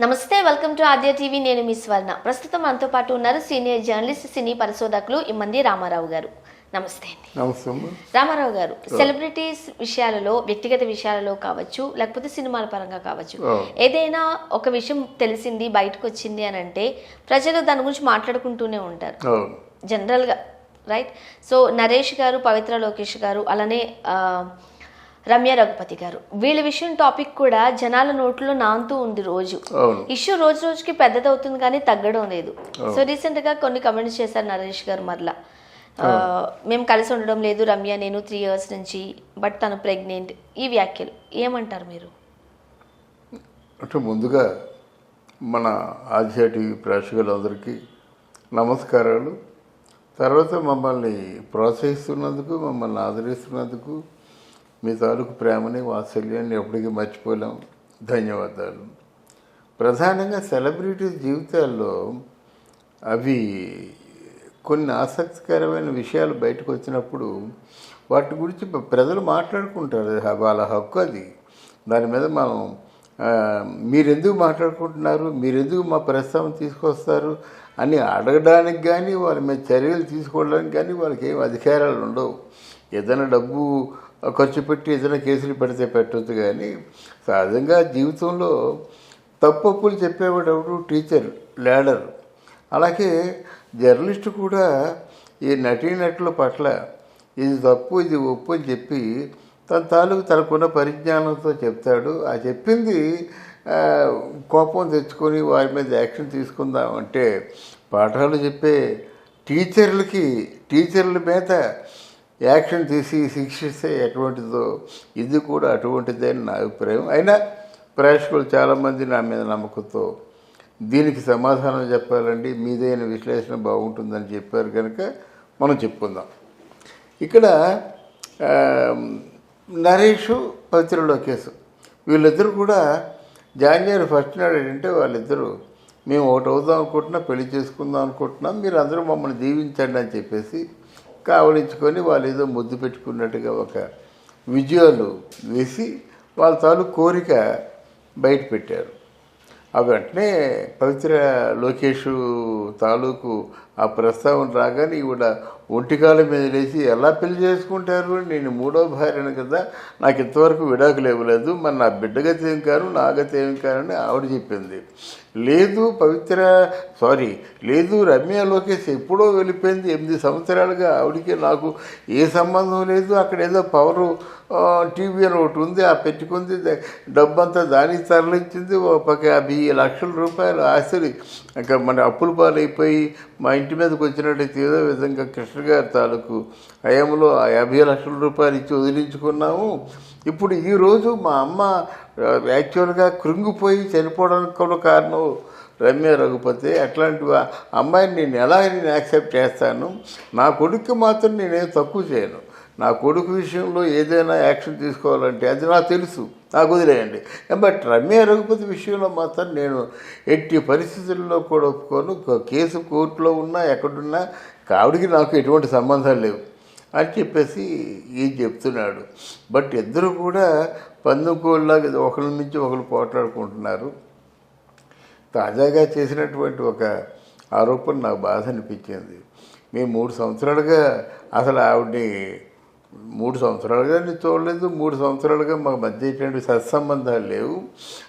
నమస్తే welcome to Aadya TV. నేను మీ స్వర్ణ. ప్రస్తుతం మనతో పాటు ఉన్నారు సీనియర్ జర్నలిస్ట్ సినీ పరిశోధకులు ఇమ్మంది రామారావు గారు. నమస్తే అండి. నమస్తే రామారావు గారు సెలబ్రిటీస్ విషయాలలో వ్యక్తిగత విషయాలలో కావచ్చు లేకపోతే సినిమాల పరంగా కావచ్చు. ఏదైనా ఒక విషయం తెలిసింది బయటకు వచ్చింది అని అంటే ప్రజలు దాని గురించి మాట్లాడుకుంటూనే ఉంటారు. జనరల్గా రైట్? సో నరేష్ గారు పవిత్ర లోకేష్ గారు అలానే రమ్య రఘుపతి గారు. వీళ్ళ విషయం టాపిక్ కూడా జనాల నోట్లో నాంతూ ఉంది రోజు. ఇష్యూ రోజు రోజుకి పెద్దదవుతుంది కానీ తగ్గడం లేదు. సో రీసెంట్గా కొన్ని కమెంట్స్ చేశారు నరేష్ గారు మరలా. మేము కలిసి ఉండడం లేదు రమ్య నేను త్రీ ఇయర్స్ నుంచి బట్ తను ప్రెగ్నెంట్ ఈ వ్యాఖ్యలు ఏమంటారు మీరు? అంటే ముందుగా మన ఆసియా టీవీ ప్రేక్షకులందరికీ నమస్కారాలు. తర్వాత మమ్మల్ని ప్రోత్సహిస్తున్నందుకు మమ్మల్ని ఆదరిస్తున్నందుకు మీ తాలూకు ప్రేమని వాత్సల్యాన్ని ఎప్పటికీ మర్చిపోలేం. ధన్యవాదాలు. ప్రధానంగా సెలబ్రిటీస్ జీవితాల్లో అవి కొన్ని ఆసక్తికరమైన విషయాలు బయటకు వచ్చినప్పుడు వాటి గురించి ప్రజలు మాట్లాడుకుంటారు. వాళ్ళ హక్కు అది. దాని మీద మనం మీరెందుకు మాట్లాడుకుంటున్నారు? మీరెందుకు మా ప్రస్తావన తీసుకొస్తారు? అని అడగడానికి కానీ వాళ్ళ మీద చర్యలు తీసుకోవడానికి కానీ వాళ్ళకి ఏం అధికారాలు ఉండవు. ఏదైనా డబ్బు ఖర్చు పెట్టి ఏదైనా కేసులు పెడితే పెట్టద్దు కానీ సహజంగా జీవితంలో తప్పప్పులు చెప్పేవాడు ఎవడు? టీచర్ లీడర్ అలాగే జర్నలిస్టు కూడా ఈ నటీనటుల పట్ల ఇది తప్పు ఇది ఒప్పు అని చెప్పి తన తాలూకు తనకున్న పరిజ్ఞానంతో చెప్తాడు. ఆ చెప్పింది కోపం తెచ్చుకొని వారి మీద యాక్షన్ తీసుకుందాం అంటే పాఠాలు చెప్పే టీచర్లకి టీచర్ల మీద యాక్షన్ తీసి శిక్షిస్తే ఎటువంటిదో ఇది కూడా అటువంటిదే అని నా అభిప్రాయం. అయినా ప్రేక్షకులు చాలామంది నా మీద నమ్మకంతో దీనికి సమాధానం చెప్పాలండి మీదైన విశ్లేషణ బాగుంటుందని చెప్పారు కనుక మనం చెప్పుకుందాం. ఇక్కడ నరేష్ పవిత్ర కేసు. వీళ్ళిద్దరు కూడా జాన్యువరి ఫస్ట్ నాడు ఏంటంటే వాళ్ళిద్దరూ మేము ఒకటి అవుదాం అనుకుంటున్నాం పెళ్ళి చేసుకుందాం అనుకుంటున్నాం మీరు అందరూ మమ్మల్ని దీవించండి అని చెప్పేసి కావలించుకొని వాళ్ళు ఏదో ముద్దు పెట్టుకున్నట్టుగా ఒక విజయాలు వేసి వాళ్ళ తాలూకు కోరిక బయట పెట్టారు. ఆ వెంటనే పవిత్ర లోకేష్ తాలూకు ఆ ప్రస్తావన రాగానే ఈవిడ ఒంటికాల మీద లేచి ఎలా పెళ్ళి చేసుకుంటారు? నేను మూడో భార్యను కదా నాకు ఇంతవరకు విడాకులు ఇవ్వలేదు. మరి నా బిడ్డ గతి ఏం కాను నా గతి ఏం కానని ఆవిడ చెప్పింది. లేదు పవిత్ర సారీ లేదు రమ్య లోకేష్ ఎప్పుడో వెళ్ళిపోయింది. ఎనిమిది సంవత్సరాలుగా ఆవిడకి నాకు ఏ సంబంధం లేదు. అక్కడ ఏదో పవరు టీవీ అని ఒకటి ఉంది. ఆ పెట్టుకుంది. డబ్బంతా దానికి తరలించింది. ఒక యాభై లక్షల రూపాయలు ఆశలు. ఇంకా మన అప్పుల పాలైపోయి మా ఇంటి మీదకి వచ్చినట్టయితే ఏదో విధంగా కృష్ణ గారి తాలూకు హయాంలో ఆ యాభై లక్షల రూపాయలు ఇచ్చి వదిలించుకున్నాము. ఇప్పుడు ఈరోజు మా అమ్మ యాక్చువల్గా కృంగిపోయి చనిపోవడానికి కూడా కారణం రమ్య రఘుపతి అట్లాంటి అమ్మాయిని నేను ఎలా నేను యాక్సెప్ట్ చేస్తాను? నా కొడుక్కి మాత్రం నేనేం తక్కువ చేయను. నా కొడుకు విషయంలో ఏదైనా యాక్షన్ తీసుకోవాలంటే అది నాకు తెలుసు. నాకు వదిలేయండి. బట్ రమ్య రఘుపతి విషయంలో మాత్రం నేను ఎట్టి పరిస్థితుల్లో కూడా ఒప్పుకోను. కేసు కోర్టులో ఉన్నా ఎక్కడున్నా కావిడికి నాకు ఎటువంటి సంబంధాలు లేవు. అని చెప్పేసి ఏం చెప్తున్నాడు. బట్ ఇద్దరు కూడా పందుకోళ్ళలాగా ఒకరి నుంచి ఒకరు పోట్లాడుకుంటున్నారు. తాజాగా చేసినటువంటి ఒక ఆరోపణ నాకు బాధ అనిపించింది. మేము మూడు సంవత్సరాలుగా అసలు ఆవిడ్ని మూడు సంవత్సరాలుగా నేను చూడలేదు మూడు సంవత్సరాలుగా మాకు మధ్య ఎటువంటి సత్సంబంధాలు లేవు.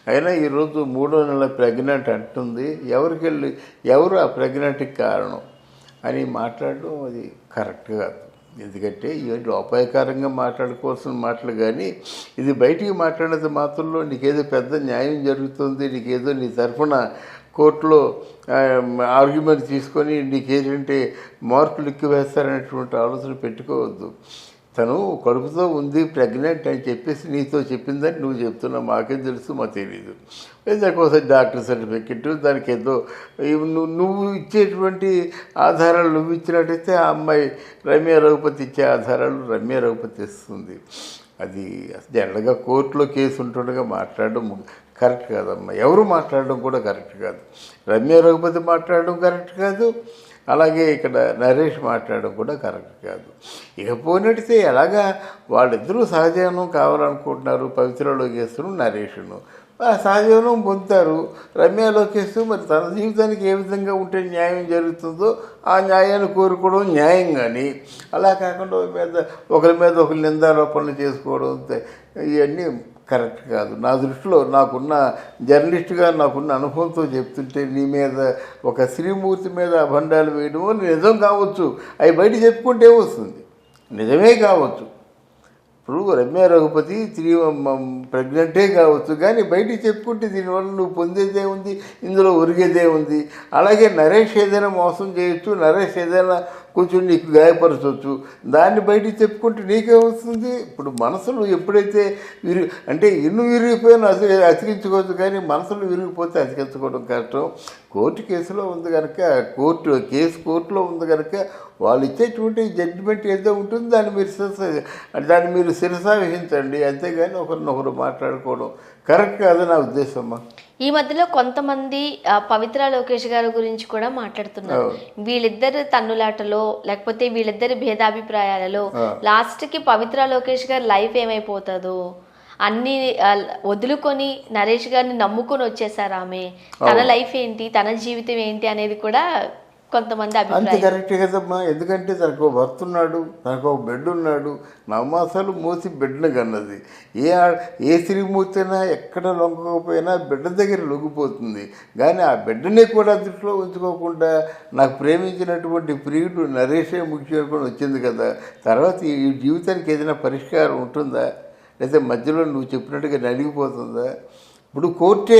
అయినా ఈరోజు మూడో నెల ప్రెగ్నెంట్ అంటుంది ఎవరికి వెళ్ళి ఎవరు ఆ ప్రెగ్నెంట్కి కారణం అని మాట్లాడడం అది కరెక్ట్ కాదు. ఎందుకంటే ఇవన్నీ లోపాయకారంగా మాట్లాడుకోవాల్సిన మాటలు కానీ ఇది బయటికి మాట్లాడేది మాత్రంలో నీకేదో పెద్ద న్యాయం జరుగుతుంది నీకేదో నీ తరఫున కోర్టులో ఆర్గ్యుమెంట్ తీసుకొని నీకేంటంటే మార్కులు ఎక్కువ వేస్తారనేటువంటి ఆలోచన పెట్టుకోవద్దు. తను కడుపుతో ఉంది ప్రెగ్నెంట్ అని చెప్పేసి నీతో చెప్పిందని నువ్వు చెప్తున్నావు మాకేం తెలుసు మాకు తెలియదు దానికోసం డాక్టర్ సర్టిఫికెట్ దానికి ఏదో నువ్వు నువ్వు ఇచ్చేటువంటి ఆధారాలు నువ్వు ఇచ్చినట్టయితే ఆ అమ్మాయి రమ్య రఘుపతి ఇచ్చే ఆధారాలు రమ్య రఘుపతి ఇస్తుంది. అది జనరల్గా కోర్టులో కేసు ఉంటుండగా మాట్లాడడం కరెక్ట్ కాదమ్మా. ఎవరు మాట్లాడడం కూడా కరెక్ట్ కాదు. రమ్య రఘుపతి మాట్లాడడం కరెక్ట్ కాదు. అలాగే ఇక్కడ నరేష్ మాట్లాడడం కూడా కరెక్ట్ కాదు. ఇక పోయినట్టయితే ఎలాగా వాళ్ళిద్దరూ సహజీవనం కావాలనుకుంటున్నారు పవిత్రలో చేస్తున్నారు నరేషును. ఆ సహజీవనం పొందుతారు. రమ్య లోకేష్ మరి తన జీవితానికి ఏ విధంగా ఉంటే న్యాయం జరుగుతుందో ఆ న్యాయాన్ని కోరుకోవడం న్యాయం కానీ అలా కాకుండా మీద ఒకరి మీద ఒకరి నిందారోపణలు చేసుకోవడం ఇవన్నీ కరెక్ట్ కాదు. నా దృష్టిలో నాకున్న జర్నలిస్ట్గా నాకున్న అనుభవంతో చెప్తుంటే నీ మీద ఒక శ్రీమూర్తి మీద అభండాలు వేయడమో నిజం కావచ్చు. అవి బయట చెప్పుకుంటే వస్తుంది నిజమే కావచ్చు. ఇప్పుడు రమ్య రఘుపతి త్రీ ప్రెగ్నెంటే కావచ్చు. కానీ బయటికి చెప్పుకుంటే దీనివల్ల నువ్వు పొందేదే ఉంది? ఇందులో ఒరిగేదే ఉంది? అలాగే నరేష్ ఏదైనా మోసం చేయొచ్చు. నరేష్ ఏదైనా కొంచెం నీకు గాయపరచవచ్చు. దాన్ని బయటికి చెప్పుకుంటే నీకే వస్తుంది. ఇప్పుడు మనసులు ఎప్పుడైతే విరి అంటే ఇన్ను విరిగిపోయినా అతి అతికించుకోవచ్చు కానీ మనసులు విరిగిపోతే అతికించుకోవడం కష్టం. కోర్టు కేసులో ఉంది కనుక కోర్టు కేసు కోర్టులో ఉంది కనుక వాళ్ళు ఇచ్చేటువంటి జడ్జిమెంట్ ఏదో ఉంటుంది దాన్ని మీరు శిరస దాన్ని మీరు శిరసావహించండి. అంతేగాని ఒకరినొకరు మాట్లాడుకోవడం. కరెక్ట్ కాదు నా ఉద్దేశం అమ్మా ఈ మధ్యలో కొంతమంది పవిత్ర లోకేష్ గారి గురించి కూడా మాట్లాడుతున్నారు. వీళ్ళిద్దరు తన్నులాటలో లేకపోతే వీళ్ళిద్దరి భేదాభిప్రాయాలలో లాస్ట్కి పవిత్ర లోకేష్ గారి లైఫ్ ఏమైపోతుందో అన్ని వదులుకొని నరేష్ గారిని నమ్ముకొని వచ్చేసారు ఆమె. తన లైఫ్ ఏంటి తన జీవితం ఏంటి అనేది కూడా కొంతమంది అంతే కరెక్ట్ కదమ్మా? ఎందుకంటే తనకు ఒక భర్త ఉన్నాడు తనకు ఒక బెడ్ ఉన్నాడు. నవమాసాలు మోసి బిడ్డను కన్నది. ఏ ఏ స్త్రీమూర్తి అయినా ఎక్కడ లొంగకపోయినా బిడ్డ దగ్గర లొంగిపోతుంది. కానీ ఆ బిడ్డని కూడా దృష్టిలో ఉంచుకోకుండా నాకు ప్రేమించినటువంటి ప్రియుడు నరేషే ముఖ్యం అనుకుని వచ్చింది కదా. తర్వాత ఈ జీవితానికి ఏదైనా పరిష్కారం ఉంటుందా? లేదా మధ్యలో నువ్వు చెప్పినట్టుగా నలిగిపోతుందా? ఇప్పుడు కోర్టే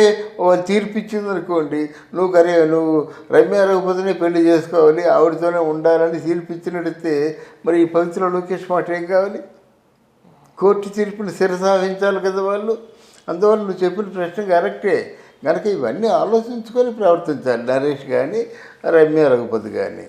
తీర్పిచ్చింది అనుకోండి నువ్వు కరే నువ్వు రమ్య రఘుపతిని పెళ్ళి చేసుకోవాలి ఆవిడతోనే ఉండాలని తీర్పిచ్చినట్టయితే మరి ఈ పవిత్ర లోకేష్ మాట ఏం కావాలి? కోర్టు తీర్పుని శిరసాహించాలి కదా వాళ్ళు? అందువల్ల నువ్వు చెప్పిన ప్రశ్న కరెక్టే. కనుక ఇవన్నీ ఆలోచించుకొని ప్రవర్తించాలి నరేష్ కానీ రమ్య రఘుపతి కానీ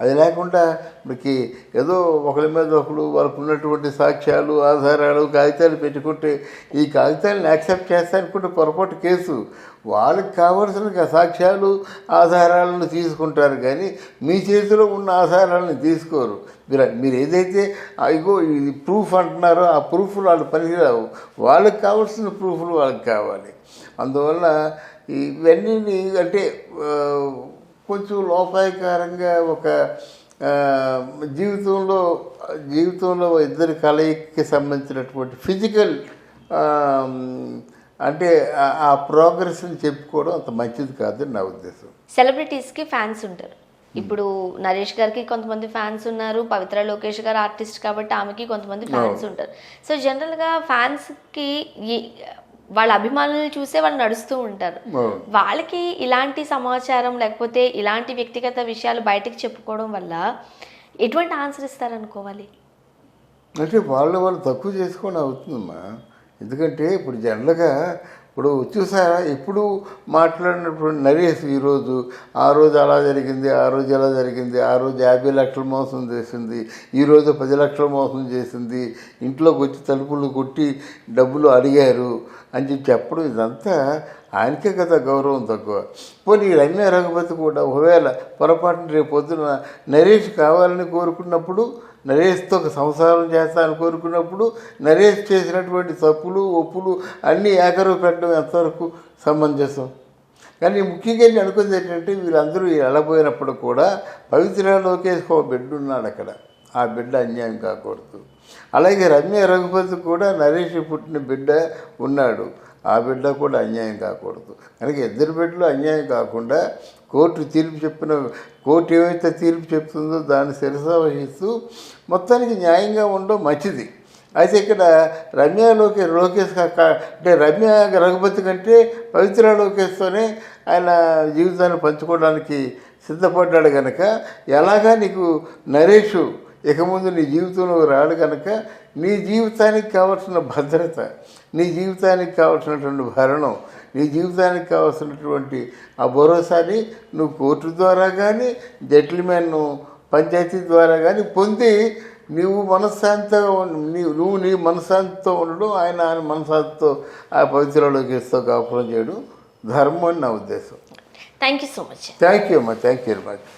అది లేకుండా మనకి ఏదో ఒకరి మీద ఒకరు వాళ్ళకు ఉన్నటువంటి సాక్ష్యాలు ఆధారాలు కాగితాలు పెట్టుకుంటే ఈ కాగితాలను యాక్సెప్ట్ చేస్తానుకుంటే పొరపాటు కేసు. వాళ్ళకి కావలసిన సాక్ష్యాలు ఆధారాలను తీసుకుంటారు కానీ మీ చేతిలో ఉన్న ఆధారాలను తీసుకోరు. మీరు మీరు ఏదైతే ఇగో ఇది ప్రూఫ్ అంటున్నారో ఆ ప్రూఫ్లు వాళ్ళు పనికిరావు. వాళ్ళకి కావాల్సిన ప్రూఫ్లు వాళ్ళకి కావాలి. అందువల్ల ఇవన్నీ అంటే కొంచెం లోపాయకారంగా ఒక జీవితంలో జీవితంలో ఇద్దరి కలయికకి సంబంధించినటువంటి ఫిజికల్ అంటే ఆ- ప్రోగ్రెస్ని చెప్పుకోవడం అంత మంచిది కాదని నా ఉద్దేశం. సెలబ్రిటీస్కి ఫ్యాన్స్ ఉంటారు. ఇప్పుడు నరేష్ గారికి కొంతమంది ఫ్యాన్స్ ఉన్నారు పవిత్ర లోకేష్ గారు ఆర్టిస్ట్ కాబట్టి ఆమెకి కొంతమంది ఫ్యాన్స్ ఉంటారు. సో జనరల్గా ఫ్యాన్స్కి ఈ- వాళ్ళ అభిమానులను చూసే వాళ్ళు నడుస్తూ ఉంటారు. వాళ్ళకి ఇలాంటి సమాచారం లేకపోతే ఇలాంటి వ్యక్తిగత విషయాలు బయటకు చెప్పుకోవడం వల్ల ఎటువంటి ఆన్సర్ ఇస్తారనుకోవాలి అంటే వాళ్ళు వాళ్ళు తక్కువ చేసుకొని అవుతుందమ్మా. ఎందుకంటే ఇప్పుడు జనరల్గా ఇప్పుడు చూసారా ఇప్పుడు మాట్లాడినటువంటి నరేష్ ఈరోజు ఆ రోజు అలా జరిగింది ఆ రోజు ఎలా జరిగింది ఆ రోజు యాభై లక్షల మోసం చేసింది ఈరోజు పది లక్షల మోసం చేసింది ఇంట్లోకి వచ్చి తలుపులు కొట్టి డబ్బులు అడిగారు అని చెప్పి చెప్పడం ఇదంతా ఆయనకే కదా గౌరవం తక్కువ. పోనీ రమ్య రఘుపతి కూడా ఒకవేళ పొరపాటున రేపు పొద్దున నరేష్ కావాలని కోరుకున్నప్పుడు నరేష్తో ఒక సంసారం చేస్తానని కోరుకున్నప్పుడు నరేష్ చేసినటువంటి తప్పులు ఒప్పులు అన్నీ ఏకరు పెట్టడం ఎంతవరకు సమంజసం? కానీ ముఖ్యంగా నేను అనుకుంది ఏంటంటే వీళ్ళందరూ వెళ్ళబోయినప్పుడు కూడా పవిత్ర లోకేష్ ఒక బిడ్డ ఉన్నాడు అక్కడ. ఆ బిడ్డ అన్యాయం కాకూడదు. అలాగే రమ్య రఘుపతి కూడా నరేష్ పుట్టిన బిడ్డ ఉన్నాడు. ఆ బిడ్డ కూడా అన్యాయం కాకూడదు. కనుక ఇద్దరు బిడ్డలు అన్యాయం కాకుండా కోర్టు తీర్పు చెప్పిన కోర్టు ఏమైతే తీర్పు చెప్తుందో దాన్ని శిరస వహిస్తూ మొత్తానికి న్యాయంగా ఉండడం మంచిది. అయితే ఇక్కడ రమ్య లోకేష్ లోకేష్ కాక అంటే రమ్య రఘుపతి కంటే పవిత్ర లోకేష్తోనే ఆయన జీవితాన్ని పంచుకోవడానికి సిద్ధపడ్డాడు కనుక ఎలాగా నీకు నరేషు ఇక ముందు నీ జీవితంలో రాడు కనుక నీ జీవితానికి కావాల్సిన భద్రత నీ జీవితానికి కావాల్సినటువంటి భరణం నీ జీవితానికి కావాల్సినటువంటి ఆ భరోసాని నువ్వు కోర్టు ద్వారా కానీ జెంటిల్మెన్ పంచాయతీ ద్వారా కానీ పొంది నువ్వు మనశ్శాంతిగా ఉండ- నీ- నువ్వు నీ మనశ్శాంతితో ఉండడం ఆయన ఆయన మనశ్శాంతితో ఆ పవిత్రలోకి ఇస్తూ కాపురం చేయడం ధర్మం అని నా ఉద్దేశం. Thank you so much thank you అమ్మా. Thank you very much